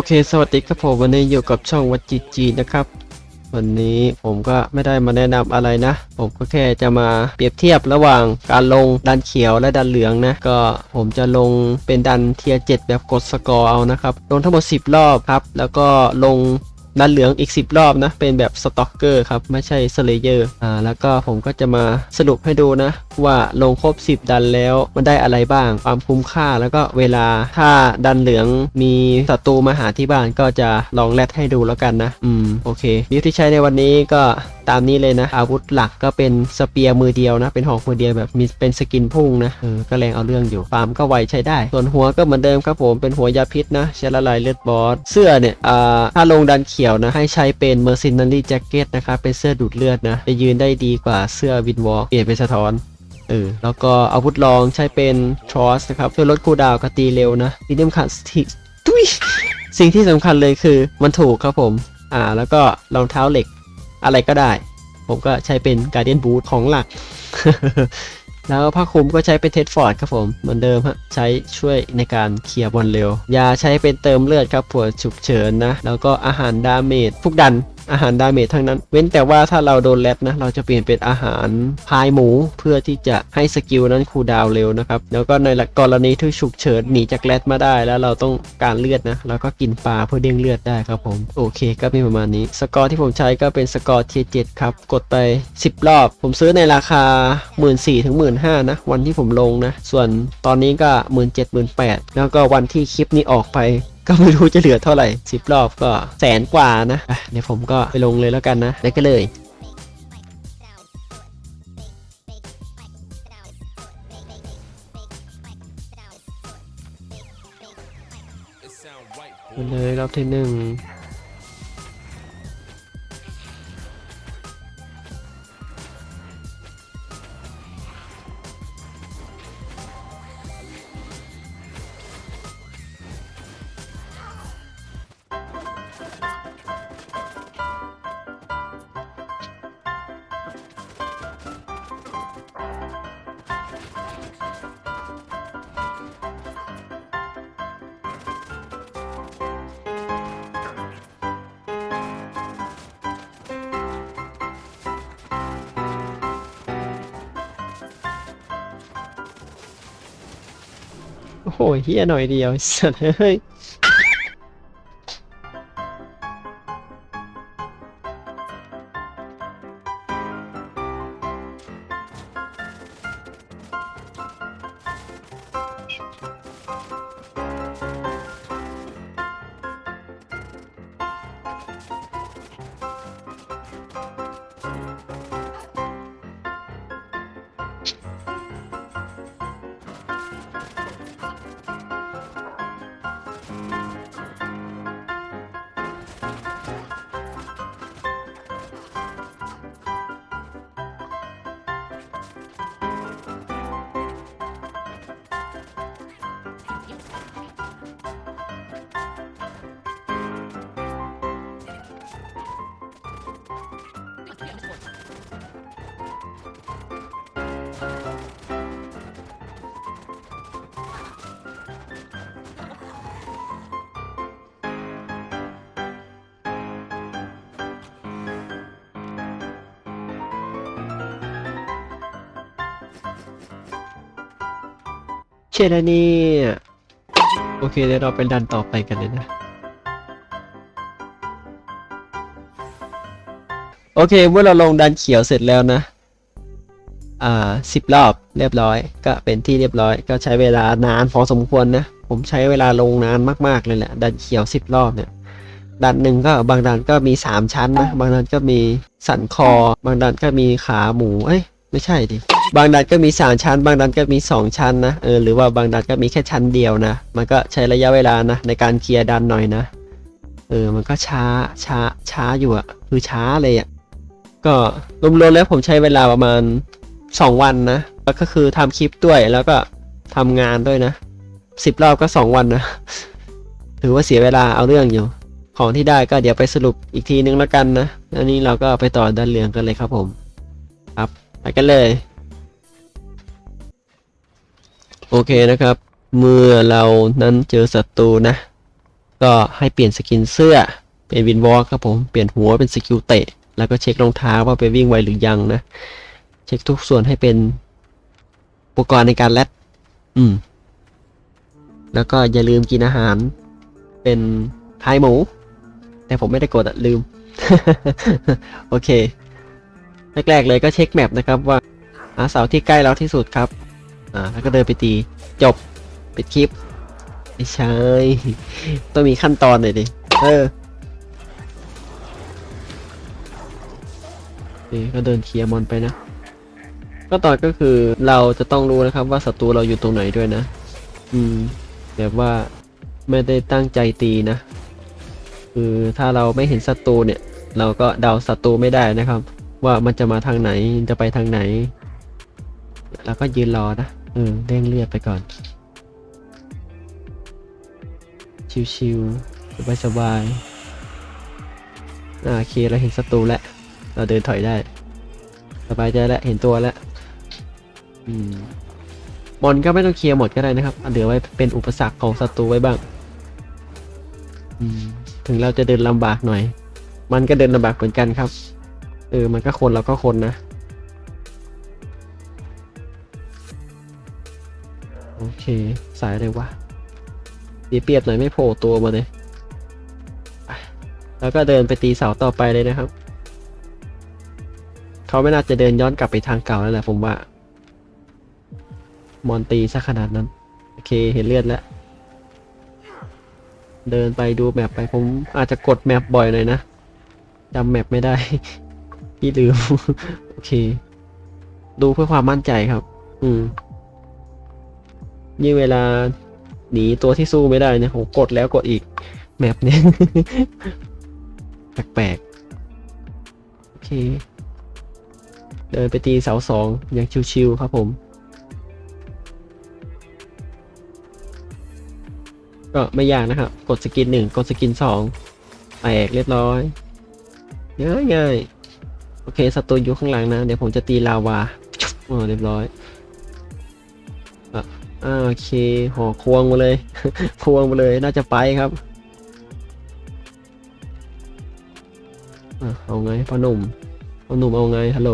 อเคสวัสดีครับผมวันนี้อยู่กับช่องวัดจีจีนะครับ วันนี้ผมก็ไม่ได้มาแนะนำอะไรนะ ผมก็แค่จะมาเปรียบเทียบระหว่างการลงดันเขียวและดันเหลืองนะ ก็ผมจะลงเป็นดันเทียร์7แบบกดสกอร์เอานะครับ ลงทั้งหมด 10 รอบครับ แล้วก็ลงดันเหลืองอีก 10 รอบนะ เป็นแบบสต็อกเกอร์ครับ ไม่ใช่สเลเยอร์อ่าแล้วก็ผมก็จะมาสรุปให้ดูนะ ว่าลงครบ 10 ดันแล้วมันได้อะไรบ้าง ความคุ้มค่าแล้วก็เวลาถ้าดันเหลืองมีศัตรูมาหาที่บ้านก็จะลองแรดให้ดูแล้วกันนะ อืมโอเควิธีใช้ในวันนี้ก็ตามนี้เลยนะ อาวุธหลักก็เป็นสเปียร์มือเดียวนะ เป็นหอกมือเดียวแบบมีเป็นสกินพุ่งนะเออก็แรงเอาเรื่องอยู่ฟาร์มก็ไวใช้ได้ ส่วนหัวก็เหมือนเดิมครับผมเป็นหัวยาพิษนะใช้ละลายเลือดบอสเสื้อเนี่ยอ่าถ้าลงดันเขียวนะ ให้ใช้เป็น mercenary jacket นะครับเป็นเสื้อดูดเลือดนะจะยืนได้ดีกว่าเสื้อวินวอลเปลี่ยนเป็นสะท้อน เออ แล้วก็อาวุธรองใช้เป็นทรอสนะครับ ช่วยลดคูดาวกตีเร็วนะสิ่งที่สำคัญที่ทุยสิ่งที่สำคัญเลยคือมันถูกครับผม อ่า แล้วก็รองเท้าเหล็กอะไรก็ได้ ผมก็ใช้เป็น Guardian Boot ของหลัก แล้วผ้าคลุมก็ใช้เป็นเทสฟอร์ดครับผม เหมือนเดิมฮะ ใช้ช่วยในการเคลียร์บอลเร็ว ยาใช้เป็นเติมเลือดครับผัวฉุกเฉินนะ แล้วก็อาหารดาเมจทุกดัน อาหารดาเมจทั้งนั้น เว้นแต่ว่าถ้าเราโดนแรดนะ เราจะเปลี่ยนเป็นอาหารพายหมูเพื่อที่จะให้สกิลนั้นคูลดาวเร็วนะครับ แล้วก็ในกรณีที่ฉุกเฉินหนีจากแรดมาได้แล้วเราต้องการเลือดนะเราก็กินปลาเพื่อเด้งเลือดได้ครับผมโอเค ก็มีประมาณนี้ สกอร์ที่ผมใช้ก็เป็นสกอร์เทียเจ็ดครับกดไป 10 รอบ ผมซื้อในราคา 1 4ื่นถึงหมื่นนะวันที่ผมลงนะส่วนตอนนี้ก็ 1 7 0 0 0 0 8แล้วก็วันที่คลิปนี้ออกไปก็ไม่รู้จะเหลือเท่าไหร่ 10 รอบก็แสนกว่านะอะเดี๋ยวผมก็ไปลงเลยแล้วกันนะได้กันเลยไปเลยรอบที่หนึ่ง หเฮียหน่อยเดียวสัตว์เฮ้ย ชนนี่โอเคเดี๋ยวเราไปดันต่อไปกันเลยนะ โอเคเมื่อเราลงดันเขียวเสร็จแล้วนะ อ่าสิบรอบเรียบร้อย ก็เป็นที่เรียบร้อย ก็ใช้เวลานานพอสมควรนะ ผมใช้เวลาลงนานมาก ๆ เลยแหละ ดันเขียวสิบรอบเนี่ยดันหนึ่งก็บางดันก็มีสามชั้นนะ บางดันก็มีสันคอ บางดันก็มีขาหมู เอ้ย ไม่ใช่ดิ บางดันก็มีสามชั้น บางดันก็มีสองชั้นนะเออหรือว่าบางดันก็มีแค่ชั้นเดียวนะ มันก็ใช้ระยะเวลานะในการเคลียร์ดันหน่อยนะเออมันก็ช้าช้าช้าอยู่อะคือช้าเลยอะก็รวมๆแล้วผมใช้เวลาประมาณสองวันนะแล้วก็คือทำคลิปด้วยแล้วก็ทำงานด้วยนะสิบรอบก็สองวันนะถือว่าเสียเวลาเอาเรื่องอยู่ ของที่ได้ก็เดี๋ยวไปสรุปอีกทีนึงแล้วกันนะอันนี้เราก็ไปต่อด้านเหลืองกันเลยครับผม ครับไปกันเลย โอเคนะครับ เมื่อเรานั้นเจอศัตรูนะ ก็ให้เปลี่ยนสกินเสื้อ เป็นวินวอล์ครับผมเปลี่ยนหัวเป็นสกิลเตะ แล้วก็เช็ครองเท้าว่าไปวิ่งไวหรือยังนะ เช็คทุกส่วนให้เป็นอุปกรณ์ในการแรดอืม แล้วก็อย่าลืมกินอาหาร เป็นพายหมู แต่ผมไม่ได้กดอะลืม โอเค แรกๆเลยก็เช็คแมปนะครับว่าหาเสาที่ใกล้เราที่สุดครับ อ่าแล้วก็เดินไปตีจบปิดคลิป ไม่ใช่ ต้องมีขั้นตอนหน่อยดิ เออนี่ก็เดินเคลียร์มอนไปนะ ก็ต่อก็คือเราจะต้องรู้นะครับว่าศัตรูเราอยู่ตรงไหนด้วยนะ อืม แบบว่าไม่ได้ตั้งใจตีนะ คือถ้าเราไม่เห็นศัตรูเนี่ย เราก็เดาศัตรูไม่ได้นะครับ ว่ามันจะมาทางไหนจะไปทางไหน แล้วก็ยืนรอนะ เออเร่งเลือดไปก่อน ชิวๆสบายๆอ่าโอเคเราเห็นศัตรูแล้ว เราเดินถอยได้ สบายใจแล้วเห็นตัวแล้วอืมมอนก็ไม่ต้องเคลียร์หมดก็ได้นะครับเอาเหลือไว้เป็นอุปสรรคของศัตรูไว้บ้าง อืมถึงเราจะเดินลำบากหน่อย มันก็เดินลำบากเหมือนกันครับ เออ มันก็คนเราก็คนนะ สายอะไรวะเสีเปียบหน่อยไม่โผล่ตัวมาเลยแล้วก็เดินไปตีเสาต่อไปเลยนะครับ เขาไม่น่าจะเดินย้อนกลับไปทางเก่าแล้วแหละผมว่า มอนตีซะขนาดนั้น โอเคเห็นเลือดแล้ว เดินไปดูแมปไปผมอาจจะกดแมปบ่อยหน่อยนะจำแมปไม่ได้ พี่ลืม โอเค ดูเพื่อความมั่นใจครับ อืม ยิ่งเวลาหนีตัวที่สู้ไม่ได้เนี่ยผมกดแล้วกดอีกแมปเนี่ยแปลกๆโอเค เดินไปตีเสาสองอย่างชิวๆครับผม ก็ไม่ยากนะครับ กดสกินหนึ่งกดสกินสองแตกเรียบร้อยง่ายง่ายๆโอเคศัตรูอยู่ข้างหลังนะ เดี๋ยวผมจะตีลาวาอ๋อเรียบร้อย อ่าโอเคห่อควงมาเลย ควงมาเลยน่าจะไปครับเอาไงพ่อหนุ่มพ่อหนุ่มเอาไงฮัลโหล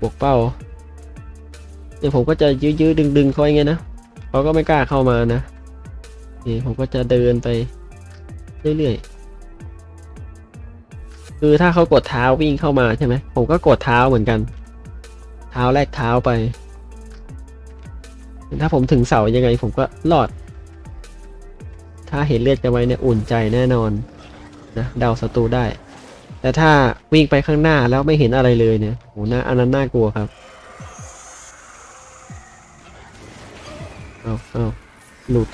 บวกเป้าเดี๋ยวผมก็จะยื้อๆดึงๆเขาอย่างเงี้ยนะเขาก็ไม่กล้าเข้ามานะนี่ผมก็จะเดินไปเรื่อยๆคือถ้าเขากดเท้าวิ่งเข้ามาใช่ไหมผมก็กดเท้าเหมือนกัน เท้าแรกเท้าไป ถ้าผมถึงเสายังไงผมก็รอด ถ้าเห็นเลือดกันไว้เนี่ยอุ่นใจแน่นอนนะเดาศัตรูได้ แต่ถ้าวิ่งไปข้างหน้าแล้วไม่เห็นอะไรเลยเนี่ยโหน่าอันนั้นน่ากลัวครับเอาเอาหลุด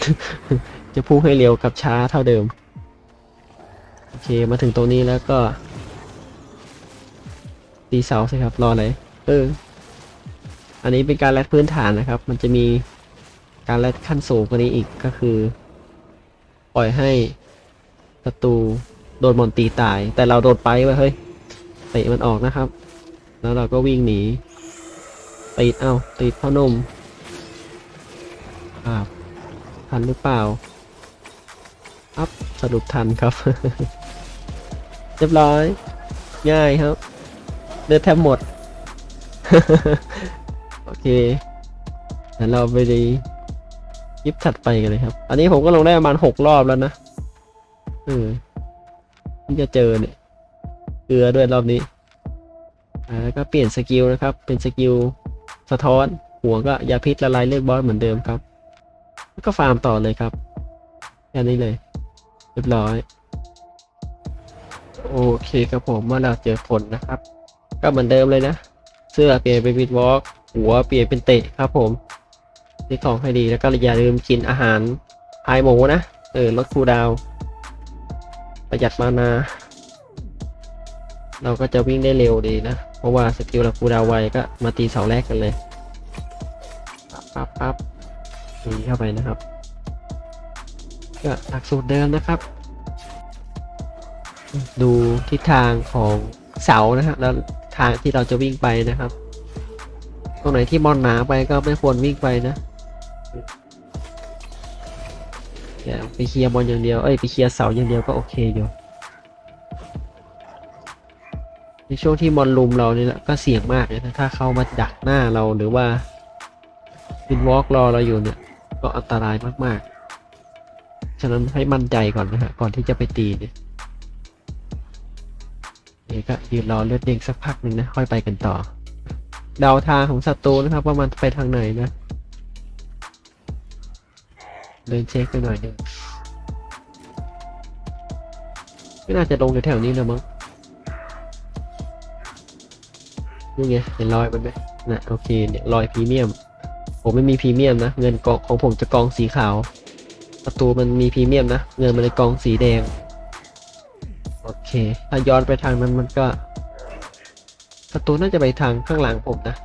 จะพุ่งให้เร็วกับช้าเท่าเดิม โอเคมาถึงตรงนี้แล้วก็ตีเสาสิครับ รออะไร เออ อันนี้เป็นการแรดพื้นฐานนะครับ มันจะมีการแรดขั้นสูงกว่านี้อีกก็คือ ปล่อยให้ศัตรูโดนมอนตีตาย แต่เราโดนไปไว้เฮ้ยเตะมันออกนะครับ แล้วเราก็วิ่งหนีติดเอ้าติดพ่อนุ่มครับทันหรือเปล่าอัพสรุปทันครับ เรียบร้อย ง่ายครับ เลือดแทบหมด เคเดี๋ยวเราไปดีคลิปถัดไปกันเลยครับ อันนี้ผมก็ลงได้ประมาณหกรอบแล้วนะเออเพิ่จะเจอเนี่ย เกลือด้วยรอบนี้ อ่าแล้วก็เปลี่ยนสกิลนะครับ เป็นสกิลสะท้อน หัวก็ยาพิษละลายเลือดบอสเหมือนเดิมครับ แล้วก็ฟาร์มต่อเลยครับ แค่นี้เลย เรียบร้อย โอเคครับผมเมื่อเราเจอผลนะครับ ก็เหมือนเดิมเลยนะ เสื้อเปลี่ยนเป็นวิดวอล์ก หัวเปลี่ยนเป็นเตะครับผมนี่ของให้ดีแล้วก็อย่าลืมกินอาหารพายหมูนะ เออลดคูดาว ประหยัดมานา เราก็จะวิ่งได้เร็วดีนะ เพราะว่าสกิลเราคูดาวไวก็มาตีเสาแรกกันเลยปั๊บปั๊บปั๊บตีเข้าไปนะครับ ก็หลักสูตรเดิมนะครับ ดูทิศทางของเสานะฮะแล้วทางที่เราจะวิ่งไปนะครับ ตรงไหนที่มอนหนาไปก็ไม่ควรวิ่งไปนะแต่าไปเคลียร์บอลอย่างเดียว เอ้ยไปเคลียร์เสาอย่างเดียวก็โอเคอยู่ ในช่วงที่บอลลุมเราเนี่ยนะก็เสี่ยงมากเลยนะถ้าเข้ามาดักหน้าเราหรือว่าวินวอล์กรอเราอยู่เนี่ย ก็อันตรายมากๆ ฉะนั้นให้มั่นใจก่อนนะฮะก่อนที่จะไปตีเนี่ยนี่ก็ยืนรอเลือดเด้งสักพักหนึ่งนะค่อยไปกันต่อ เดาทางของศัตรูนะครับ ว่ามันไปทางไหนนะ เดินเช็คไปหน่อยหนึงไม่น่าจะลงอยู่แถวนี้นะมั้งนี่ไงเห็นรอยมันไหมนะโอเคเนี่ยรอยพรีเมียม ผมไม่มีพรีเมียมนะ เงินกองของผมจะกองสีขาว ประตูมันมีพรีเมียมนะ เงินมันเลยกองสีแดง โอเค ถ้าย้อนไปทางนั้นมันก็ ประตูน่าจะไปทางข้างหลังผมนะ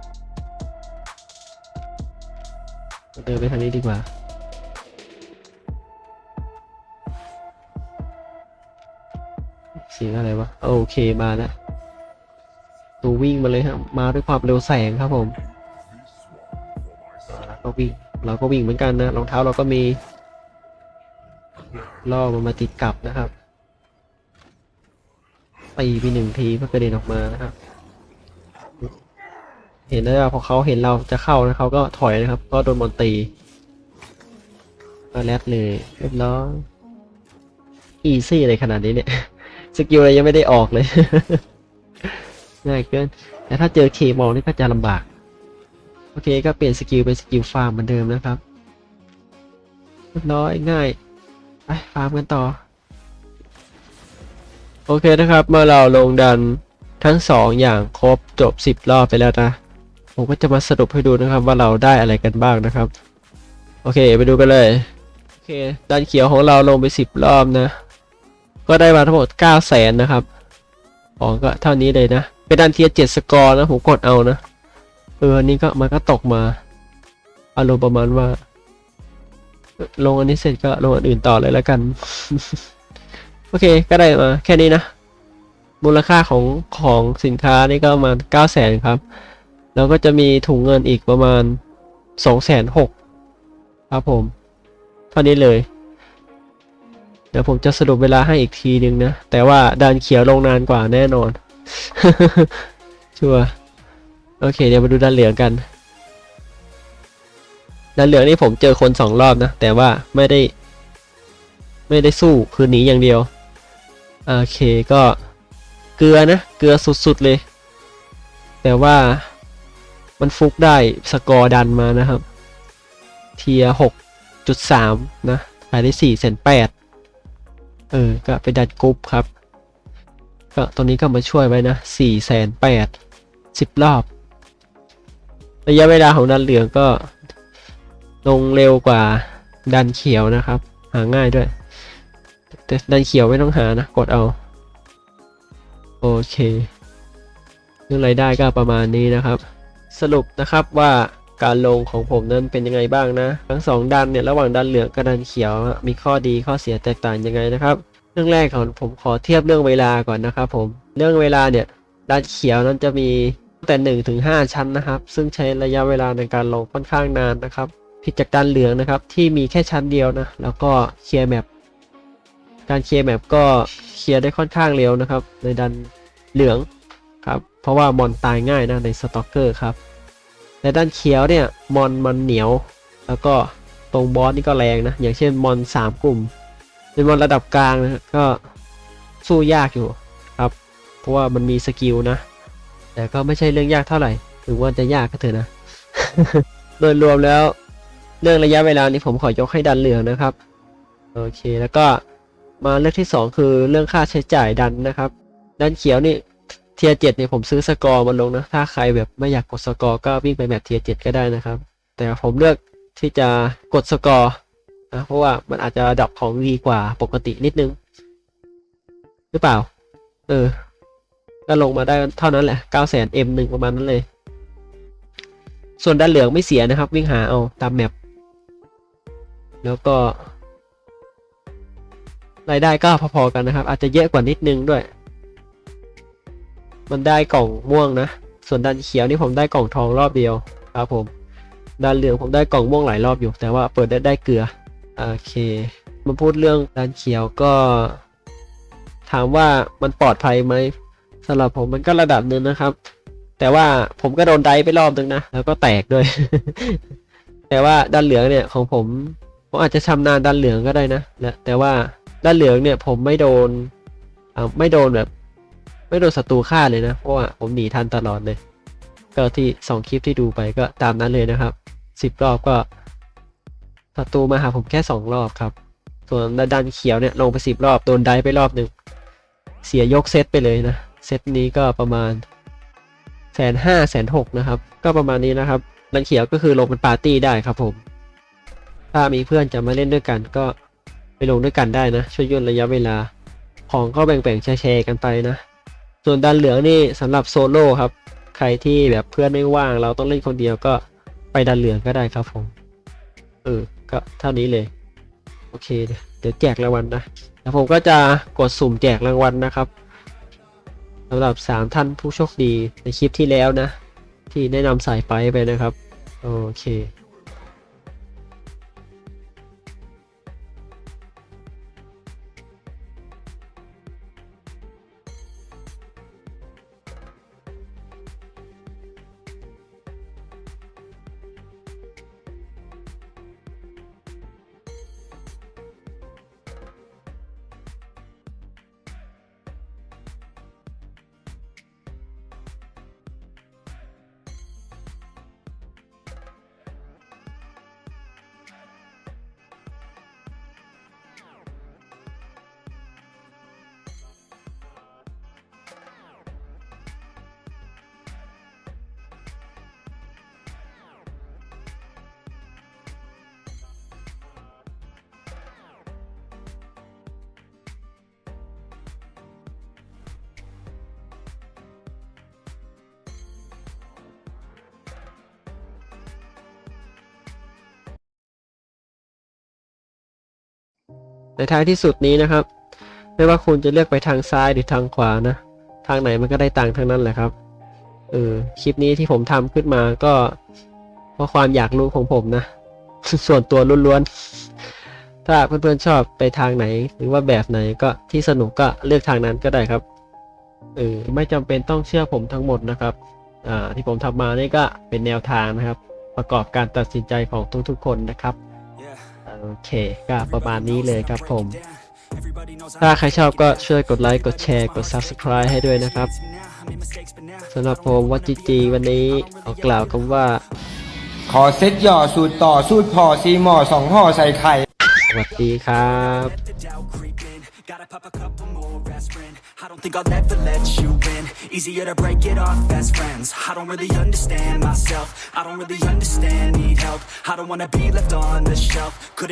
เดินไปทางนี้ดีกว่า เสียงอะไรวะ โอเคมาแล้วตัววิ่งมาเลยครับมาด้วยความเร็วแสงครับผมแล้วก็วิ่ง เราก็วิ่งเหมือนกันนะ รองเท้าเราก็มีล่อมันมาติดกับนะครับตีไปหนึ่งทีเพื่อกระเด็นออกมานะครับ เห็นได้ว่าพอเขาเห็นเราจะเข้านะเขาก็ถอยนะครับ ก็โดนบอลตีก็แลดเลยเรียบร้อยอีซี่เลยขนาดนี้เนี่ยสกิลอะไรยังไม่ได้ออกเลยง่ายเกินแต่ถ้าเจอเคมอลนี่ก็จะลำบาก โอเคก็เปลี่ยนสกิลเป็นสกิลฟาร์มเหมือนเดิมนะครับเรียบร้อยง่ายไปฟาร์มกันต่อ โอเคนะครับ เมื่อเราลงดัน ทั้งสองอย่างครบจบสิบรอบไปแล้วนะ ผมก็จะมาสรุปให้ดูนะครับว่าเราได้อะไรกันบ้างนะครับ โอเคไปดูกันเลย โอเคดันเขียวของเราลงไปสิบรอบนะ ก็ได้มาทั้งหมด9 0 0แสนนะครับของก็เท่านี้เลยนะ เป็นดันเทียเจ็ดสกอร์นะผมกดเอานะ เอออันนี้ก็มันก็ตกมาอารมณ์ประมาณว่า ลงอันนี้เสร็จก็ลงอันอื่นต่อเลยแล้วกัน โอเคก็ได้มาแค่นี้นะ มูลค่าของของสินค้านี่ก็ประมาณ9 0 0แสนครับ แล้วก็จะมีถุงเงินอีกประมาณ2 6 0 0 0ครับผม เท่านี้เลย เดี๋ยวผมจะสรุปเวลาให้อีกทีนึงนะ แต่ว่าดันเขียวลงนานกว่าแน่นอน ชัวโอเค เดี๋ยวมาดูดันเหลืองกันดันเหลืองนี่ผมเจอคนสองรอบนะ แต่ว่าไม่ได้ ไม่ได้สู้คือหนีอย่างเดียว โอเคก็ เกลือนะ เกลือสุดๆเลย แต่ว่ามันฟุกได้สกอร์ดันมานะครับ เทียหกจุดสามนะขายได้สี่แสนแปดเออ ก็ไปดันกรุ๊ปครับ ก็ตรงนี้ก็มาช่วยไว้นะสี่แสนแปดสิบรอบ ระยะเวลาของดันเหลืองก็ลงเร็วกว่าดันเขียวนะครับ หาง่ายด้วย แต่ดันเขียวไม่ต้องหานะ กดเอา โอเค เรื่องรายได้ก็ประมาณนี้นะครับ สรุปนะครับว่าการลงของผมนั้นเป็นยังไงบ้างนะ ทั้งสองดันเนี่ยระหว่างดันเหลืองกับดันเขียว มีข้อดีข้อเสียแตกต่างยังไงนะครับ เรื่องแรกของผมขอเทียบเรื่องเวลาก่อนนะครับผมเรื่องเวลาเนี่ยดันเขียวนั้นจะมีตั้งแต่1ถึง5ชั้นนะครับ ซึ่งใช้ระยะเวลาในการลงค่อนข้างนานนะครับ ผิดจากดันเหลืองนะครับที่มีแค่ชั้นเดียวนะแล้วก็เคลียร์แมป การเคลียร์แมปก็เคลียร์ได้ค่อนข้างเร็วนะครับ ในดันเหลืองครับเพราะว่ามอนตายง่ายนะในสต็อกเกอร์ครับแต่ด้านเขียวเนี่ยมอนมันเหนียว แล้วก็ตรงบอสนี่ก็แรงนะอย่างเช่นมอนสามกลุ่ม เป็นมอนระดับกลางนะก็สู้ยากอยู่ครับเพราะว่ามันมีสกิลนะ แต่ก็ไม่ใช่เรื่องยากเท่าไหร่ถึงว่าจะยากก็เถอะนะ โดยรวมแล้วเรื่องระยะเวลานี้ผมขอยกให้ดันเหลืองนะครับ โอเคแล้วก็ มาเรื่องที่ 2 คือเรื่องค่าใช้จ่ายดันนะครับ ดันเขียวนี่เทียเจ็ดเนี่ยผมซื้อสกอร์มาลงนะ ถ้าใครแบบไม่อยากกดสกอร์ก็วิ่งไปแบบเทียเจ็ดก็ได้นะครับ แต่ผมเลือกที่จะกดสกอร์นะเพราะว่ามันอาจจะดับของดีกว่าปกตินิดนึง หรือเปล่า เออ ก็ลงมาได้เท่านั้นแหละ9 0 0 0 0 M หนึ่งประมาณนั้นเลย ส่วนด้านเหลืองไม่เสียนะครับ วิ่งหาเอาตามแมปแล้วก็ รายได้ก็พอๆกันนะครับ อาจจะเยอะกว่านิดนึงด้วย มันได้กล่องม่วงนะ ส่วนด้านเขียวนี่ผมได้กล่องทองรอบเดียวครับผม ด้านเหลืองผมได้กล่องม่วงหลายรอบอยู่ แต่ว่าเปิดได้ได้เกลือ โอเค มาพูดเรื่องดันเขียวก็ ถามว่ามันปลอดภัยไหมสำหรับผมมันก็ระดับหนึ่งนะครับ แต่ว่าผมก็โดนไดไปรอบนึงนะ แล้วก็แตกด้วย แต่ว่าด้านเหลืองเนี่ยของผมผมอาจจะชำนาญด้านเหลืองก็ได้นะแต่ว่า ด้านเหลืองเนี่ยผมไม่โดนอ่าไม่โดนแบบ ไม่โดนศัตรูฆ่าเลยนะ เพราะว่าผมหนีทันตลอดเลย ก็ที่สองคลิปที่ดูไปก็ตามนั้นเลยนะครับสิบรอบก็ศัตรูมาหาผมแค่สองรอบครับ ส่วนด้านเขียวเนี่ยลงไปสิบรอบ โดนได้ไปรอบหนึ่งเสียยกเซตไปเลยนะ เซตนี้ก็ประมาณแสนห้าแสนหกนะครับ ก็ประมาณนี้นะครับด้านเขียวก็คือลงเป็นปาร์ตี้ได้ครับผม ถ้ามีเพื่อนจะมาเล่นด้วยกันก็ ไปลงด้วยกันได้นะ ช่วยย่นระยะเวลา ของก็แบ่งๆแชร์ๆกันไปนะ ส่วนด้านเหลืองนี่สำหรับโซโล่ครับ ใครที่แบบเพื่อนไม่ว่างเราต้องเล่นคนเดียวก็ไปด้านเหลืองก็ได้ครับผมเออก็เท่านี้เลย โอเค เดี๋ยวแจกรางวัลนะแล้วผมก็จะกดสุ่มแจกรางวัลนะครับสำหรับ 3 ท่านผู้โชคดีในคลิปที่แล้วนะ ที่แนะนำสายไปไปนะครับ โอเค ในท้ายที่สุดนี้นะครับ ไม่ว่าคุณจะเลือกไปทางซ้ายหรือทางขวานะ ทางไหนมันก็ได้ตังค์ทั้งนั้นแหละครับ เออ คลิปนี้ที่ผมทำขึ้นมาก็เพราะความอยากรู้ของผมนะ ส่วนตัวล้วนๆ ถ้าเพื่อนๆชอบไปทางไหน หรือว่าแบบไหนก็ที่สนุกก็เลือกทางนั้นก็ได้ครับ เออ ไม่จำเป็นต้องเชื่อผมทั้งหมดนะครับ อ่า ที่ผมทำมานี่ก็เป็นแนวทางนะครับ ประกอบการตัดสินใจของทุกๆคนนะครับ โอเคก็ประมาณนี้เลยครับผม ถ้าใครชอบก็ช่วยกดไลค์กดแชร์กด Subscribe ให้ด้วยนะครับสำหรับผมวัดจีจีวันนี้ขอกล่าวคำว่า ขอเซ็ตหย่อสูตรต่อสูตรพอซีหมอสองห่อใส่ไข่ สวัสดีครับ the doubt creep in. Gotta pop a couple more aspirin. I don't think I'll ever let you in. Easier to break it off best friends. I don't really understand myself. I don't really understand, need help. I don't wanna be left on the shelf. Couldn't